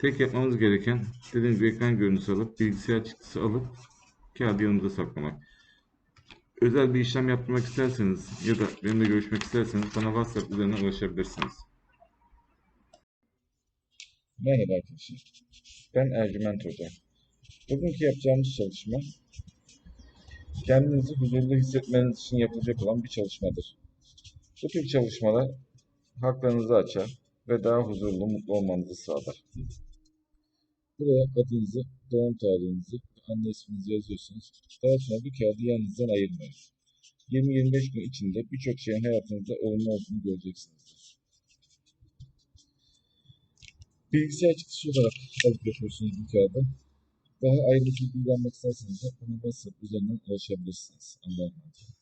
Tek yapmamız gereken dediğim gibi ekran görüntüsü alıp bilgisayar çıktısı alıp kağıdı yanımıza saklamak. Özel bir işlem yaptırmak isterseniz ya da benimle görüşmek isterseniz bana WhatsApp üzerinden ulaşabilirsiniz. Merhaba arkadaşlar. Ben Ercüment Hoca. Bugünkü yapacağımız çalışma kendinizi huzurlu hissetmeniz için yapılacak olan bir çalışmadır. Bu tür çalışmalar haklarınızı açar ve daha huzurlu, mutlu olmanızı sağlar. Buraya adınızı, doğum tarihinizi, anne isminizi yazıyorsunuz. Daha sonra bu kağıdı yanınızdan ayırmayın. 20-25 gün içinde birçok şeyin hayatınızda olumlu olduğunu göreceksinizdir. Bilgisayar çıktısı olarak alıp yapıyorsunuz bu kağıdı. Daha ayrıntılı bilgilenmek isterseniz de bana WhatsApp üzerinden ulaşabilirsiniz. Allah'a emanet olun.